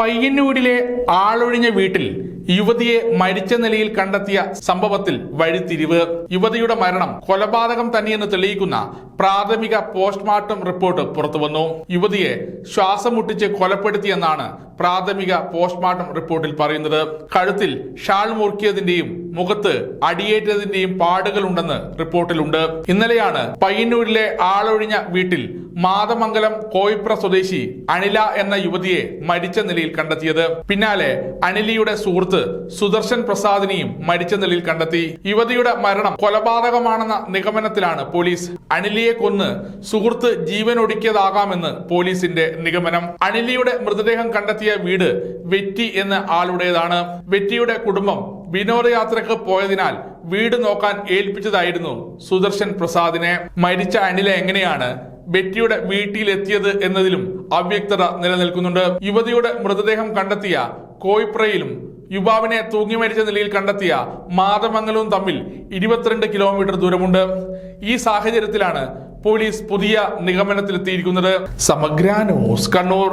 പയ്യന്നൂരിലെ ആളൊഴിഞ്ഞ വീട്ടിൽ യുവതിയെ മരിച്ച നിലയിൽ കണ്ടെത്തിയ സംഭവത്തിൽ വഴിത്തിരിവ്. യുവതിയുടെ മരണം കൊലപാതകം തന്നെയെന്ന് തെളിയിക്കുന്ന പ്രാഥമിക പോസ്റ്റ്മോർട്ടം റിപ്പോർട്ട് പുറത്തുവന്നു. യുവതിയെ ശ്വാസം മുട്ടിച്ച് കൊലപ്പെടുത്തിയെന്നാണ് പ്രാഥമിക പോസ്റ്റ്മോർട്ടം റിപ്പോർട്ടിൽ പറയുന്നത്. കഴുത്തിൽ ഷാൾ മുറുക്കിയതിന്റെയും മുഖത്ത് അടിയേറ്റതിന്റെയും പാടുകളുണ്ടെന്ന് റിപ്പോർട്ടിലുണ്ട്. ഇന്നലെയാണ് പയ്യന്നൂരിലെ ആളൊഴിഞ്ഞ വീട്ടിൽ മാതമംഗലം കോയിപ്ര സ്വദേശി അനില എന്ന യുവതിയെ മരിച്ച നിലയിൽ കണ്ടെത്തിയത്. പിന്നാലെ അനിലിയുടെ സുഹൃത്ത് സുദർശൻ പ്രസാദിനെയും മരിച്ച നിലയിൽ കണ്ടെത്തി. യുവതിയുടെ മരണം കൊലപാതകമാണെന്ന നിഗമനത്തിലാണ് പോലീസ്. അനിലിയെ കൊന്ന് സുഹൃത്ത് ജീവനൊടുക്കിയതാകാമെന്ന് പോലീസിന്റെ നിഗമനം. അനിലിയുടെ മൃതദേഹം കണ്ടെത്തിയ വീട് വെറ്റി എന്ന ആളുടേതാണ്. വെറ്റിയുടെ കുടുംബം വിനോദയാത്രക്ക് പോയതിനാൽ വീട് നോക്കാൻ ഏൽപ്പിച്ചതായിരുന്നു സുദർശൻ പ്രസാദിനെ. മരിച്ച അനില എങ്ങനെയാണ് ബെറ്റിയുടെ വീട്ടിലെത്തിയത് എന്നതിലും അവ്യക്തത നിലനിൽക്കുന്നുണ്ട്. യുവതിയുടെ മൃതദേഹം കണ്ടെത്തിയ കോയിപ്രയിലും യുവാവിനെ തൂങ്ങി മരിച്ച നിലയിൽ കണ്ടെത്തിയ മാതമംഗലവും തമ്മിൽ ഇരുപത്തിരണ്ട് കിലോമീറ്റർ ദൂരമുണ്ട്. ഈ സാഹചര്യത്തിലാണ് പോലീസ് പുതിയ നിഗമനത്തിലെത്തിയിരിക്കുന്നത്. സമഗ്ര ന്യൂസ് കണ്ണൂർ.